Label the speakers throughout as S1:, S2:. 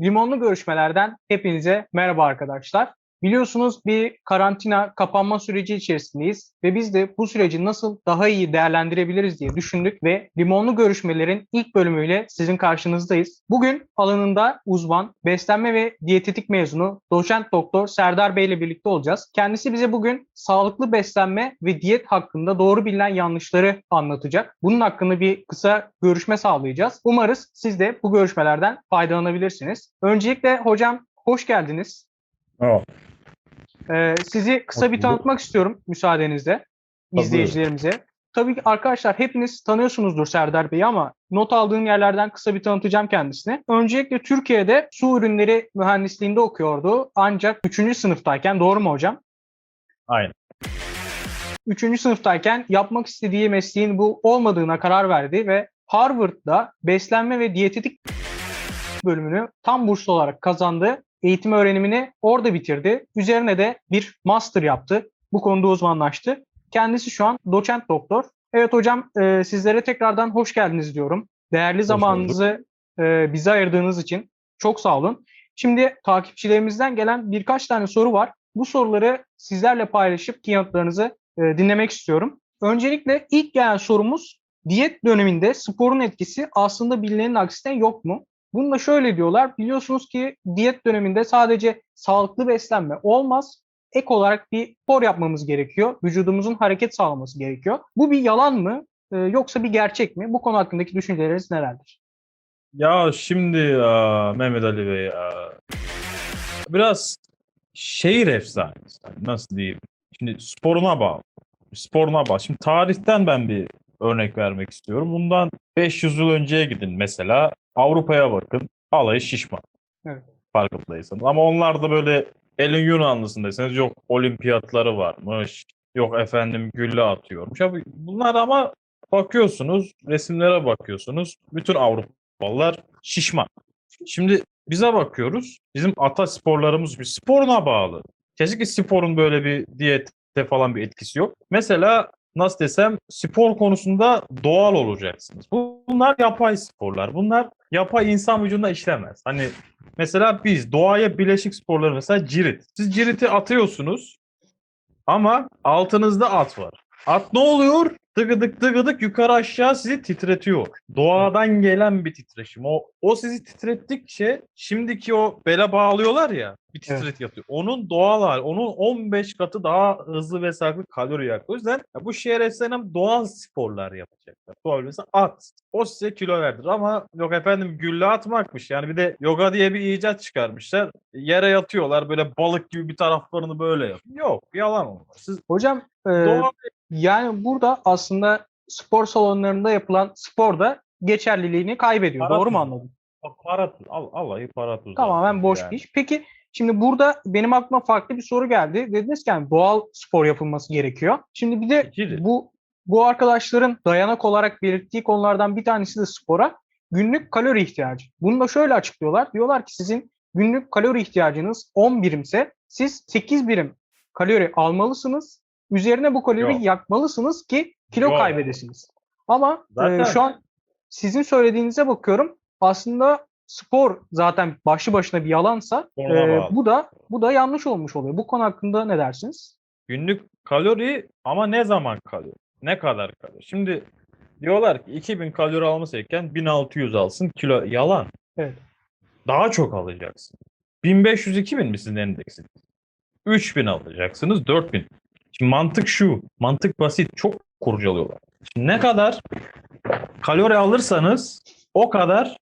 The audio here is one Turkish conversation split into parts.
S1: Limonlu görüşmelerden hepinize merhaba arkadaşlar. Biliyorsunuz bir karantina kapanma süreci içerisindeyiz ve biz de bu süreci nasıl daha iyi değerlendirebiliriz diye düşündük ve limonlu görüşmelerin ilk bölümüyle sizin karşınızdayız. Bugün alanında uzman, beslenme ve diyetetik mezunu doçent doktor Serdar Bey ile birlikte olacağız. Kendisi bize bugün sağlıklı beslenme ve diyet hakkında doğru bilinen yanlışları anlatacak. Bunun hakkında bir kısa görüşme sağlayacağız. Umarız siz de bu görüşmelerden faydalanabilirsiniz. Öncelikle hocam hoş geldiniz.
S2: Oh,
S1: Ee, sizi kısa bir tanıtmak istiyorum müsaadenizle izleyicilerimize. Tabii ki arkadaşlar hepiniz tanıyorsunuzdur Serdar Bey'i ama not aldığım yerlerden kısa bir tanıtacağım kendisini. Öncelikle Türkiye'de su ürünleri mühendisliğinde okuyordu. Ancak 3. sınıftayken doğru mu hocam?
S2: aynen.
S1: 3. sınıftayken yapmak istediği mesleğin bu olmadığına karar verdi ve Harvard'da beslenme ve diyetetik bölümünü tam burslu olarak kazandı. Eğitim öğrenimini orada bitirdi. Üzerine de bir master yaptı. Bu konuda uzmanlaştı. Kendisi şu an doçent doktor. Evet hocam e, sizlere tekrardan hoş geldiniz diyorum. Değerli zamanınızı e, bize ayırdığınız için çok sağ olun. Şimdi takipçilerimizden gelen birkaç tane soru var. Bu soruları sizlerle paylaşıp yanıtlarınızı e, dinlemek istiyorum. Öncelikle ilk gelen sorumuz diyet döneminde sporun etkisi aslında bilinenin aksine yok mu? Bunu da şöyle diyorlar. Biliyorsunuz ki diyet döneminde sadece sağlıklı beslenme olmaz. Ek olarak bir spor yapmamız gerekiyor. Vücudumuzun hareket sağlaması gerekiyor. Bu bir yalan mı? e, yoksa bir gerçek mi? Bu konu hakkındaki düşünceleriniz nelerdir?
S2: Ya şimdi ya, Mehmet Ali Bey ya. Biraz şehir efsanesi. Nasıl diyeyim? Şimdi sporuna bağlı. Sporuna bağlı. Şimdi tarihten ben bir örnek vermek istiyorum. Bundan 500 yıl önceye gidin mesela. Avrupa'ya bakın. Alayı şişman.
S1: Evet.
S2: Farkındaysanız. Ama onlar da böyle elin Yunanlısındaysanız yok olimpiyatları varmış. Yok efendim gülle atıyormuş. Bunlar ama bakıyorsunuz resimlere bakıyorsunuz. Bütün Avrupalılar şişman. Şimdi bize bakıyoruz. Bizim ata sporlarımız bir sporuna bağlı. Kesinlikle sporun böyle bir diyette falan bir etkisi yok. Mesela nasıl desem spor konusunda doğal olacaksınız. Bu- Bunlar yapay sporlar. Bunlar yapay insan vücuduna işlemez. Hani mesela biz doğaya bileşik sporları mesela cirit. Siz ciriti atıyorsunuz ama altınızda at var. At ne oluyor? Tıgıdık tıgıdık yukarı aşağı sizi titretiyor. Doğadan gelen bir titreşim. O, o sizi titrettikçe şimdiki o bele bağlıyorlar ya bir titret
S1: Evet.
S2: yapıyor. Onun doğal hali, onun 15 katı daha hızlı ve sağlıklı kalori yakıyor. O yüzden ya bu şehir efsanem doğal sporlar yapacaklar. Doğal mesela at. O size kilo verdir ama yok efendim gülle atmakmış. Yani bir de yoga diye bir icat çıkarmışlar. Yere yatıyorlar böyle balık gibi bir taraflarını böyle yap. Yok yalan onlar. Siz
S1: Hocam
S2: doğal
S1: yani burada aslında spor salonlarında yapılan spor da geçerliliğini kaybediyor.
S2: Para
S1: Doğru mu anladım?
S2: para al Allah'ı para tuzu.
S1: Tamamen boş
S2: Yani.
S1: bir iş. Peki şimdi burada benim aklıma farklı bir soru geldi. Dediniz ki yani doğal spor yapılması gerekiyor. Şimdi bir de bu bu arkadaşların dayanak olarak belirttiği konulardan bir tanesi de spora günlük kalori ihtiyacı. Bunu da şöyle açıklıyorlar. Diyorlar ki sizin günlük kalori ihtiyacınız 10 birimse siz 8 birim kalori almalısınız. Üzerine bu kalori
S2: Yok.
S1: yakmalısınız ki kilo
S2: Yok.
S1: kaybedesiniz. Ama e,
S2: Zaten-
S1: şu an sizin söylediğinize bakıyorum. Aslında spor zaten başlı başına bir yalansa
S2: Sporuna
S1: e,
S2: bağlı.
S1: bu da bu da yanlış olmuş oluyor. Bu konu hakkında ne dersiniz?
S2: Günlük kalori ama ne zaman kalori? Ne kadar kalori? Şimdi diyorlar ki 2000 kalori alması gereken 1600 alsın kilo. Yalan.
S1: Evet.
S2: Daha çok alacaksın. 1500-2000 mi sizin endeksiniz? 3000 alacaksınız 4000. Şimdi mantık şu. Mantık basit. Çok kurcalıyorlar. Şimdi ne kadar kalori alırsanız o kadar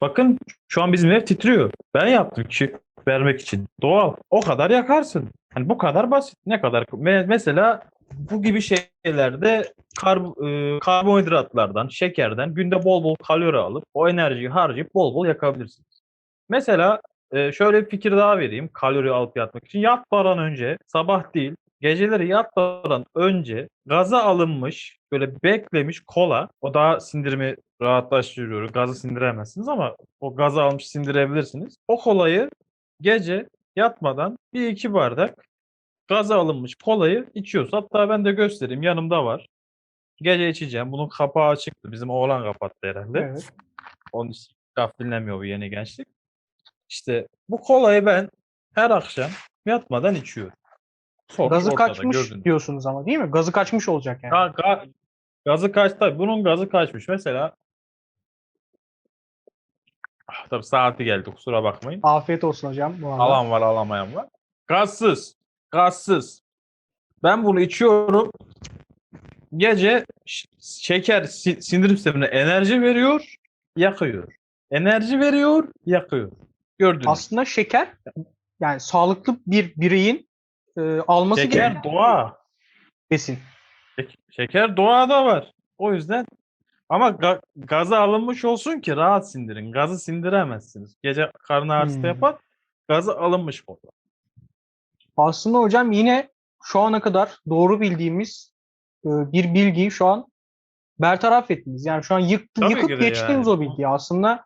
S2: bakın şu an bizim ev titriyor. Ben yaptım ki vermek için. Doğal. O kadar yakarsın. Hani bu kadar basit. Ne kadar? Me- mesela bu gibi şeylerde kar- e, karbonhidratlardan, şekerden günde bol bol kalori alıp o enerjiyi harcayıp bol bol yakabilirsiniz. Mesela e, şöyle bir fikir daha vereyim kalori alıp yatmak için. Yatmadan önce sabah değil geceleri yatmadan önce gaza alınmış böyle beklemiş kola o daha sindirimi rahatlaştırıyor. Gazı sindiremezsiniz ama o gazı almış sindirebilirsiniz. O kolayı gece yatmadan bir iki bardak gaza alınmış kolayı içiyoruz. Hatta ben de göstereyim yanımda var. Gece içeceğim. Bunun kapağı çıktı. Bizim oğlan kapattı herhalde.
S1: Evet.
S2: Onun için laf dinlemiyor bu yeni gençlik. İşte bu kolayı ben her akşam yatmadan içiyorum. Sonuç
S1: Gazı kaçmış
S2: gördün.
S1: diyorsunuz ama değil mi? Gazı kaçmış olacak yani.
S2: Ga- ga- gazı kaç tabii bunun gazı kaçmış. Mesela ah, tabii saati geldi kusura bakmayın.
S1: Afiyet olsun hocam bu arada.
S2: Alan var alamayan var. Gazsız. Gazsız. Ben bunu içiyorum. Gece ş- şeker si- sindirim sistemine enerji veriyor, yakıyor. Enerji veriyor, yakıyor. Gördünüz.
S1: Aslında şeker yani sağlıklı bir bireyin e, alması
S2: Şeker
S1: gereken
S2: doğa.
S1: besin.
S2: Şek- Şeker doğada var. O yüzden ama ga- gazı alınmış olsun ki rahat sindirin. Gazı sindiremezsiniz. Gece karnı ağrısı
S1: Hmm.
S2: yapar. Gazı alınmış olur.
S1: Aslında hocam yine şu ana kadar doğru bildiğimiz e, bir bilgiyi şu an bertaraf ettiniz. Yani şu an yıktı,
S2: Tabii
S1: yıkıp geçtiniz
S2: yani.
S1: o bilgiyi. Aslında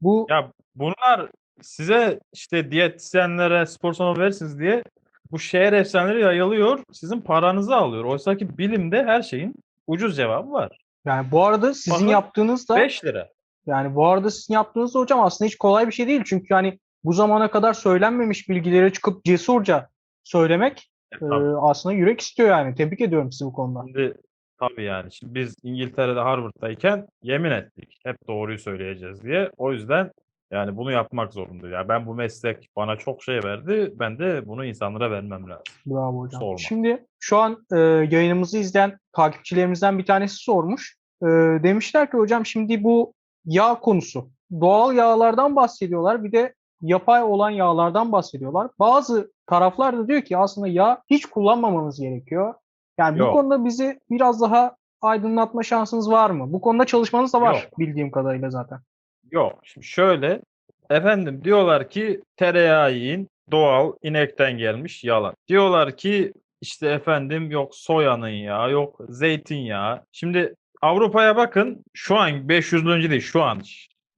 S1: bu
S2: Ya bunlar size işte diyetisyenlere, spor salonu verirsiniz diye bu şehir efsaneleri yayılıyor. Sizin paranızı alıyor. Oysa ki bilimde her şeyin ucuz cevabı var.
S1: yani bu arada sizin
S2: Bakın,
S1: yaptığınız da
S2: 5 lira.
S1: yani bu arada sizin yaptığınız da hocam aslında hiç kolay bir şey değil. Çünkü hani bu zamana kadar söylenmemiş bilgileri çıkıp cesurca söylemek
S2: E,
S1: e, aslında yürek istiyor yani. Tebrik ediyorum sizi bu konuda.
S2: Şimdi tabii yani. Şimdi biz İngiltere'de Harvard'dayken yemin ettik. Hep doğruyu söyleyeceğiz diye. O yüzden yani bunu yapmak zorundayız. Yani ben bu meslek bana çok şey verdi. Ben de bunu insanlara vermem lazım.
S1: Bravo hocam.
S2: Sorma.
S1: Şimdi şu an e, yayınımızı izleyen takipçilerimizden bir tanesi sormuş. E, demişler ki hocam şimdi bu yağ konusu. Doğal yağlardan bahsediyorlar. Bir de yapay olan yağlardan bahsediyorlar. Bazı taraflar da diyor ki aslında yağ hiç kullanmamanız gerekiyor. Yani
S2: Yok.
S1: bu konuda bizi biraz daha aydınlatma şansınız var mı? Bu konuda çalışmanız da var
S2: Yok.
S1: bildiğim kadarıyla zaten.
S2: Yok. Şimdi şöyle efendim diyorlar ki tereyağı yiyin doğal inekten gelmiş yalan. Diyorlar ki işte efendim yok soyanın yağı yok zeytinyağı. Şimdi Avrupa'ya bakın şu an 500 yıl önce değil şu an.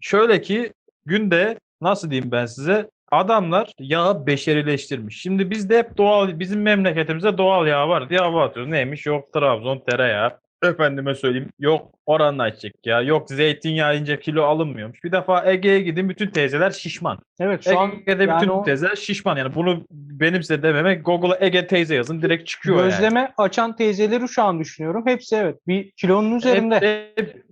S2: Şöyle ki günde nasıl diyeyim ben size adamlar yağı beşerileştirmiş. Şimdi bizde hep doğal bizim memleketimizde doğal yağ var diye hava. Neymiş yok Trabzon tereyağı. Efendime söyleyeyim yok oranla ayçiçek ya yok zeytinyağı ince kilo alınmıyormuş. Bir defa Ege'ye gidin bütün teyzeler şişman.
S1: Evet şu an
S2: Ege'de
S1: yani
S2: bütün
S1: o
S2: teyzeler şişman yani bunu benim size dememek Google'a Ege teyze yazın direkt çıkıyor yani.
S1: gözleme açan teyzeleri şu an düşünüyorum. Hepsi evet bir kilonun üzerinde.
S2: Hep, hep,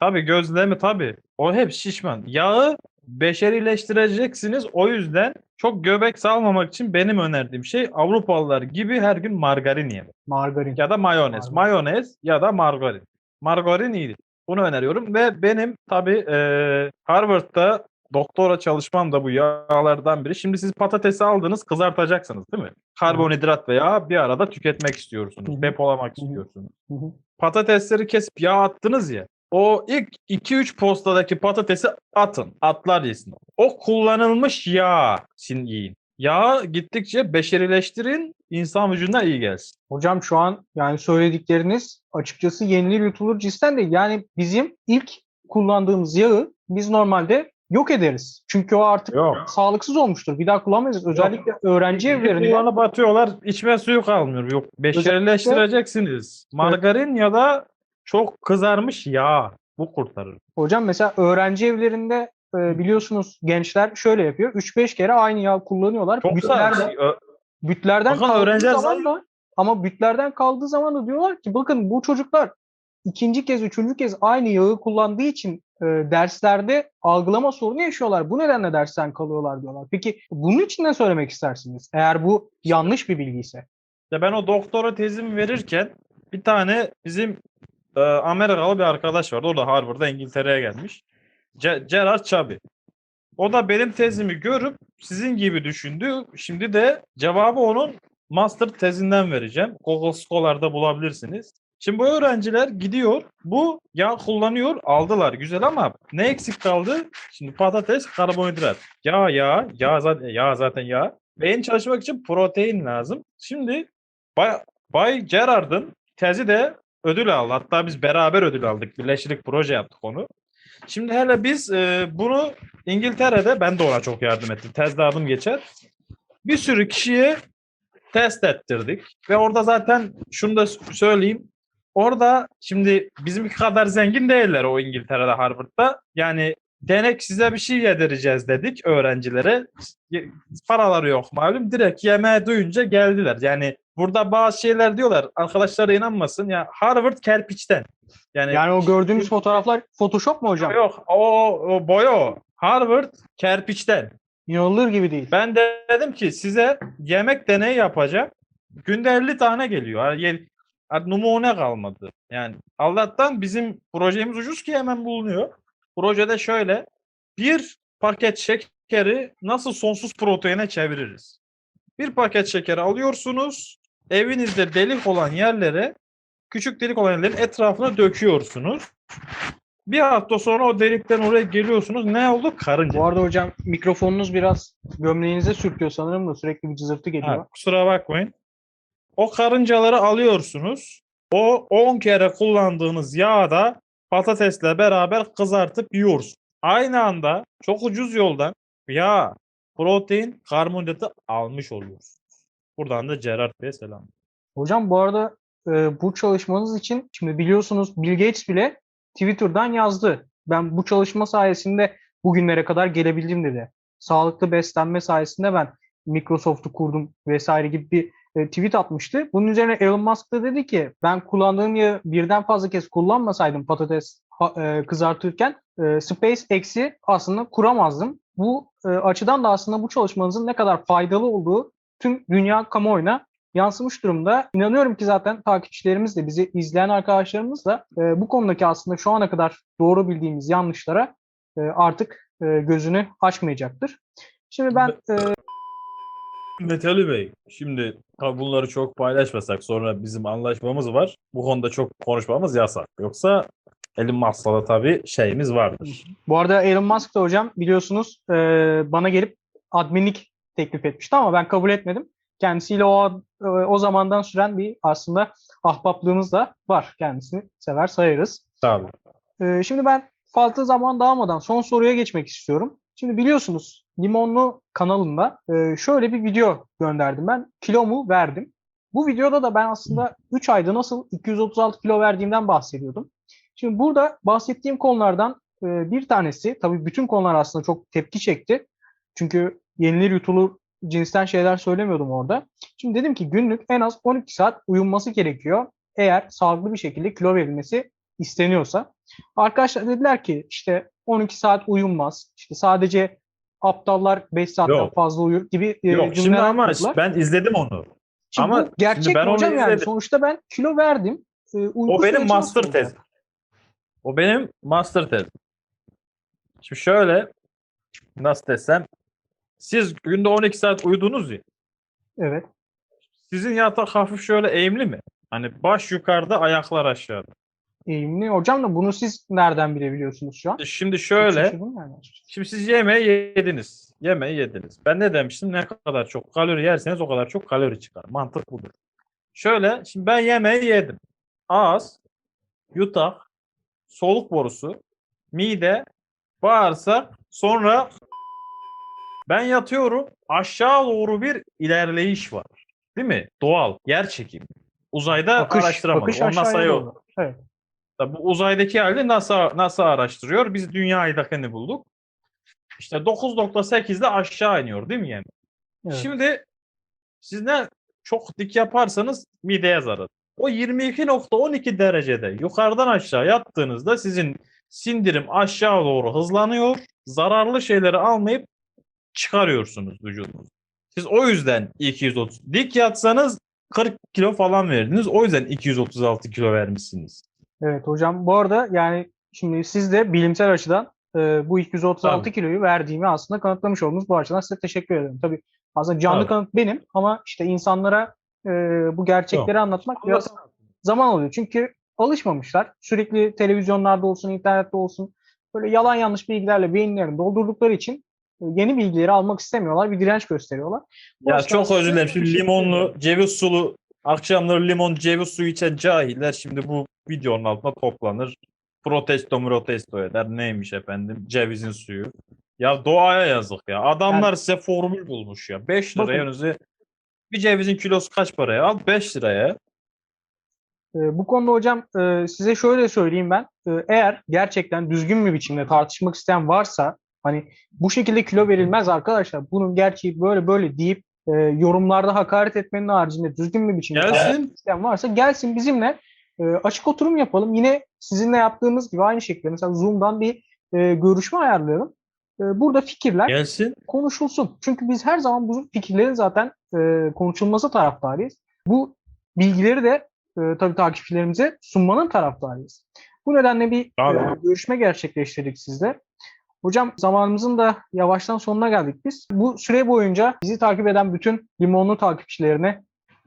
S2: tabii gözleme tabii. O hep şişman. Yağı beşerileştireceksiniz. O yüzden çok göbek salmamak için benim önerdiğim şey Avrupalılar gibi her gün margarin yemek.
S1: Margarin.
S2: Ya da mayonez.
S1: Margarin.
S2: Mayonez ya da margarin. Margarin iyidir. Bunu öneriyorum ve benim tabii eee, Harvard'da doktora çalışmam da bu yağlardan biri. Şimdi siz patatesi aldınız kızartacaksınız değil mi? Karbonhidrat ve yağ bir arada tüketmek istiyorsunuz. Depolamak istiyorsunuz. Patatesleri kesip yağ attınız ya. O ilk 2-3 postadaki patatesi atın. Atlar yesin. O kullanılmış yağ sin yiyin. Yağı gittikçe beşerileştirin. insan vücuduna iyi gelsin.
S1: Hocam şu an yani söyledikleriniz açıkçası yenilir yutulur cinsten de yani bizim ilk kullandığımız yağı biz normalde yok ederiz. Çünkü o artık
S2: Yok.
S1: sağlıksız olmuştur. Bir daha kullanmayacağız. Özellikle öğrenci evlerinde
S2: Kullanıp atıyorlar. içme suyu kalmıyor. Yok beşerileştireceksiniz. Margarin ya da çok kızarmış yağ. Bu kurtarır.
S1: hocam mesela öğrenci evlerinde e, biliyorsunuz gençler şöyle yapıyor. 3-5 kere aynı yağ kullanıyorlar.
S2: Çok
S1: Bütlerden, bütlerden
S2: Bakın öğrenciler
S1: zaman da ama bütlerden kaldığı zaman da diyorlar ki bakın bu çocuklar ikinci kez, üçüncü kez aynı yağı kullandığı için e, derslerde algılama sorunu yaşıyorlar. Bu nedenle dersten kalıyorlar diyorlar. Peki bunun için ne söylemek istersiniz? Eğer bu yanlış bir bilgi ise.
S2: Ya ben o doktora tezimi verirken bir tane bizim e, Amerikalı bir arkadaş vardı. O da Harvard'da İngiltere'ye gelmiş. Gerard Chubby. O da benim tezimi görüp sizin gibi düşündü. Şimdi de cevabı onun master tezinden vereceğim. Google Scholar'da bulabilirsiniz. Şimdi bu öğrenciler gidiyor, bu yağ kullanıyor, aldılar güzel ama ne eksik kaldı? Şimdi patates, karbonhidrat. Yağ, yağ, yağ zaten, yağ zaten yağ. Beyin çalışmak için protein lazım. Şimdi Bay, Bay Gerard'ın tezi de ödül aldı. Hatta biz beraber ödül aldık. Birleştirdik proje yaptık onu. Şimdi hele biz e, bunu İngiltere'de ben de ona çok yardım ettim. Tezde adım geçer. Bir sürü kişiye test ettirdik. Ve orada zaten şunu da söyleyeyim. Orada şimdi bizimki kadar zengin değiller o İngiltere'de Harvard'da. Yani denek size bir şey yedireceğiz dedik öğrencilere. Paraları yok malum. Direkt yemeğe duyunca geldiler. Yani burada bazı şeyler diyorlar. Arkadaşlara inanmasın. Ya Harvard kerpiçten. Yani,
S1: Yani o gördüğümüz fotoğraflar Photoshop mu hocam?
S2: yok o, o boya. Harvard kerpiçten.
S1: İnanılır gibi değil.
S2: Ben de dedim ki size yemek deneyi yapacağım. Günde 50 tane geliyor. Numune kalmadı. Yani Allah'tan bizim projemiz ucuz ki hemen bulunuyor. Projede şöyle bir paket şekeri nasıl sonsuz proteine çeviririz? Bir paket şekeri alıyorsunuz. Evinizde delik olan yerlere küçük delik olan yerlerin etrafına döküyorsunuz. Bir hafta sonra o delikten oraya geliyorsunuz. Ne oldu? Karınca.
S1: Bu arada hocam mikrofonunuz biraz gömleğinize sürtüyor sanırım da sürekli bir cızırtı geliyor.
S2: Ha, kusura bakmayın. O karıncaları alıyorsunuz. O 10 kere kullandığınız yağı da patatesle beraber kızartıp yiyorsunuz. Aynı anda çok ucuz yoldan yağ, protein, karbonhidratı almış oluyorsunuz. Buradan da Gerard Bey'e selam.
S1: Hocam bu arada e, bu çalışmanız için şimdi biliyorsunuz Bill Gates bile Twitter'dan yazdı. Ben bu çalışma sayesinde bugünlere kadar gelebildim dedi. Sağlıklı beslenme sayesinde ben Microsoft'u kurdum vesaire gibi bir tweet atmıştı. Bunun üzerine Elon Musk da dedi ki ben kullandığım yağı birden fazla kez kullanmasaydım patates e, kızartırken e, SpaceX'i aslında kuramazdım. Bu e, açıdan da aslında bu çalışmanızın ne kadar faydalı olduğu tüm dünya kamuoyuna yansımış durumda. İnanıyorum ki zaten takipçilerimiz de bizi izleyen arkadaşlarımız da e, bu konudaki aslında şu ana kadar doğru bildiğimiz yanlışlara e, artık e, gözünü açmayacaktır. Şimdi ben e,
S2: Metali Bey, şimdi bunları çok paylaşmasak sonra bizim anlaşmamız var. Bu konuda çok konuşmamız yasak. Yoksa Elon Musk'la da tabii şeyimiz vardır.
S1: bu arada Elon Musk da hocam biliyorsunuz e, bana gelip adminlik teklif etmişti ama ben kabul etmedim. Kendisiyle o e, o zamandan süren bir aslında ahbaplığımız da var. Kendisini sever sayarız.
S2: Tabii.
S1: Ee, şimdi ben fazla zaman dağılmadan son soruya geçmek istiyorum. Şimdi biliyorsunuz Limonlu kanalında e, şöyle bir video gönderdim ben. Kilomu verdim. Bu videoda da ben aslında 3 ayda nasıl 236 kilo verdiğimden bahsediyordum. Şimdi burada bahsettiğim konulardan e, bir tanesi, tabii bütün konular aslında çok tepki çekti. Çünkü yenilir yutulur cinsten şeyler söylemiyordum orada. Şimdi dedim ki günlük en az 12 saat uyunması gerekiyor. Eğer sağlıklı bir şekilde kilo verilmesi isteniyorsa. Arkadaşlar dediler ki işte 12 saat uyunmaz. İşte sadece aptallar 5 saatten
S2: Yok.
S1: fazla uyur gibi e,
S2: Yok şimdi ama
S1: kurdular.
S2: ben izledim onu.
S1: Şimdi
S2: ama
S1: gerçek
S2: şimdi ben
S1: hocam yani?
S2: izledim.
S1: Sonuçta ben kilo verdim. E,
S2: O benim master tezim. O benim master tezim. Şimdi şöyle nasıl desem siz günde 12 saat uyudunuz ya.
S1: Evet.
S2: Sizin yatak hafif şöyle eğimli mi? Hani baş yukarıda ayaklar aşağıda.
S1: Eğimli. Hocam da bunu siz nereden bilebiliyorsunuz şu an?
S2: Şimdi
S1: Çok
S2: şöyle
S1: yani.
S2: Şimdi siz yemeği yediniz. Yemeği yediniz. Ben ne demiştim? Ne kadar çok kalori yerseniz o kadar çok kalori çıkar. Mantık budur. Şöyle, şimdi ben yemeği yedim. Ağız, yutak, soluk borusu, mide, bağırsak, sonra ben yatıyorum. Aşağı doğru bir ilerleyiş var. Değil mi? Doğal, yer çekimi. Uzayda
S1: Akış,
S2: araştıramadım.
S1: akış
S2: O NASA
S1: aşağıya
S2: yok.
S1: Evet.
S2: Tabii bu uzaydaki hali NASA, NASA araştırıyor. Biz dünyadakini bulduk. İşte 9.8'de aşağı iniyor değil mi yani?
S1: Evet.
S2: Şimdi siz ne çok dik yaparsanız mideye zarar. O 22.12 derecede yukarıdan aşağı yattığınızda sizin sindirim aşağı doğru hızlanıyor. Zararlı şeyleri almayıp çıkarıyorsunuz vücudunuz. Siz o yüzden 230 dik yatsanız 40 kilo falan verdiniz. O yüzden 236 kilo vermişsiniz.
S1: Evet hocam. Bu arada yani şimdi siz de bilimsel açıdan e, bu 236
S2: Tabii.
S1: kiloyu verdiğimi aslında kanıtlamış oldunuz. Bu açıdan size teşekkür ederim. Tabii aslında canlı
S2: Tabii.
S1: kanıt benim ama işte insanlara e, bu gerçekleri anlatmak biraz zaman alıyor. Çünkü alışmamışlar. Sürekli televizyonlarda olsun, internette olsun böyle yalan yanlış bilgilerle beyinlerini doldurdukları için e, yeni bilgileri almak istemiyorlar. Bir direnç gösteriyorlar. Bu
S2: Ya çok özür dilerim. Şimdi limonlu, ceviz sulu, akşamları limon, ceviz suyu içen cahiller şimdi bu videonun altına toplanır. Protesto protesto eder. Neymiş efendim? Cevizin suyu. Ya doğaya yazık ya. Adamlar size formül bulmuş ya. 5 liraya önünüze bir cevizin kilosu kaç paraya? Al 5 liraya.
S1: E, bu konuda hocam e, size şöyle söyleyeyim ben. E, eğer gerçekten düzgün bir biçimde tartışmak isteyen varsa hani bu şekilde kilo verilmez arkadaşlar. Bunun gerçeği böyle böyle deyip e, yorumlarda hakaret etmenin haricinde düzgün bir biçimde
S2: Gelsin.
S1: tartışmak isteyen varsa gelsin bizimle e, açık oturum yapalım. Yine sizinle yaptığımız gibi aynı şekilde mesela Zoom'dan bir e, görüşme ayarlayalım. E, burada fikirler
S2: Gelsin.
S1: konuşulsun. Çünkü biz her zaman bu fikirlerin zaten e, konuşulması taraftarıyız. Bu bilgileri de e, tabii takipçilerimize sunmanın taraftarıyız. Bu nedenle bir e, görüşme gerçekleştirdik sizle. Hocam zamanımızın da yavaştan sonuna geldik biz. Bu süre boyunca bizi takip eden bütün limonlu takipçilerine,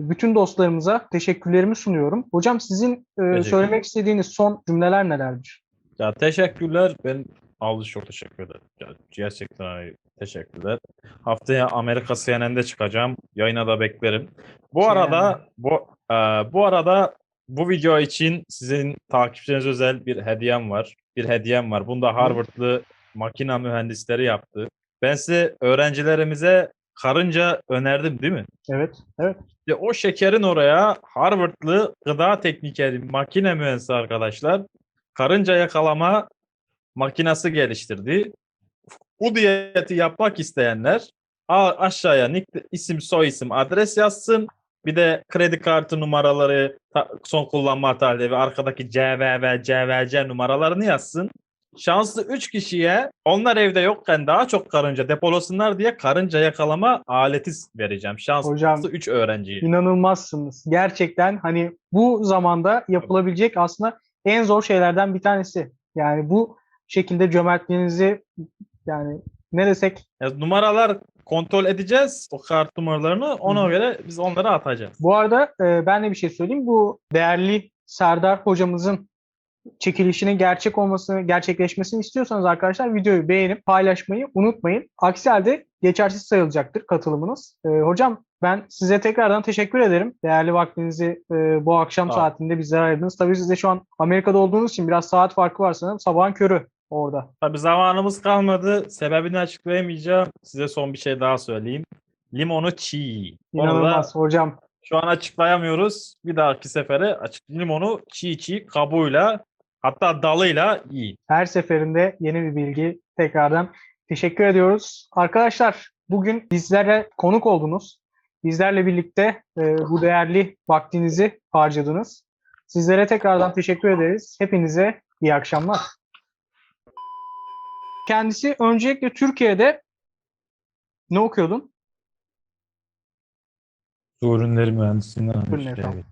S1: bütün dostlarımıza teşekkürlerimi sunuyorum. Hocam sizin e, söylemek istediğiniz son cümleler nelerdir?
S2: Ya teşekkürler. Ben Aldız çok teşekkür ederim. Ya, gerçekten hani teşekkürler. Haftaya Amerika CNN'de çıkacağım. Yayına da beklerim. Bu
S1: CNN.
S2: arada bu e, bu arada bu video için sizin takipçilerinize özel bir hediyem var. Bir hediyem var. Bunu da Harvard'lı makina mühendisleri yaptı. Ben size öğrencilerimize karınca önerdim değil mi?
S1: Evet, evet.
S2: İşte o şekerin oraya Harvard'lı gıda teknikeri makine mühendisi arkadaşlar karınca yakalama makinesi geliştirdi. Bu diyeti yapmak isteyenler aşağıya nick, isim, soy isim, adres yazsın. Bir de kredi kartı numaraları, son kullanma tarihi ve arkadaki CVV, CVC numaralarını yazsın. Şanslı 3 kişiye onlar evde yokken daha çok karınca depolasınlar diye karınca yakalama aleti vereceğim. Şanslı
S1: Hocam,
S2: 3 öğrenciye.
S1: İnanılmazsınız. Gerçekten hani bu zamanda yapılabilecek aslında en zor şeylerden bir tanesi. Yani bu şekilde cömertliğinizi yani ne desek
S2: Ya numaralar kontrol edeceğiz o kart numaralarını. Ona
S1: Hı.
S2: göre biz onları atacağız.
S1: Bu arada e, ben de bir şey söyleyeyim. Bu değerli Serdar hocamızın çekilişinin gerçek olmasını, gerçekleşmesini istiyorsanız arkadaşlar videoyu beğenip paylaşmayı unutmayın. Aksi halde geçersiz sayılacaktır katılımınız. E, hocam ben size tekrardan teşekkür ederim. Değerli vaktinizi e, bu akşam
S2: ol.
S1: saatinde bizlere ayırdınız. Tabii siz de şu an Amerika'da olduğunuz için biraz saat farkı var sanırım. Sabahın körü orada.
S2: Tabii zamanımız kalmadı. Sebebini açıklayamayacağım. Size son bir şey daha söyleyeyim. Limonu çiğ.
S1: İnanılmaz hocam.
S2: şu an açıklayamıyoruz. Bir dahaki sefere açık limonu çiğ çiğ kabuğuyla hatta dalıyla yiyin.
S1: Her seferinde yeni bir bilgi tekrardan teşekkür ediyoruz. Arkadaşlar bugün bizlere konuk oldunuz. Bizlerle birlikte e, bu değerli vaktinizi harcadınız. Sizlere tekrardan teşekkür ederiz. Hepinize iyi akşamlar. Kendisi öncelikle Türkiye'de ne okuyordun?
S2: Su ürünleri mühendisliğinden
S1: Ürünleri, tamam.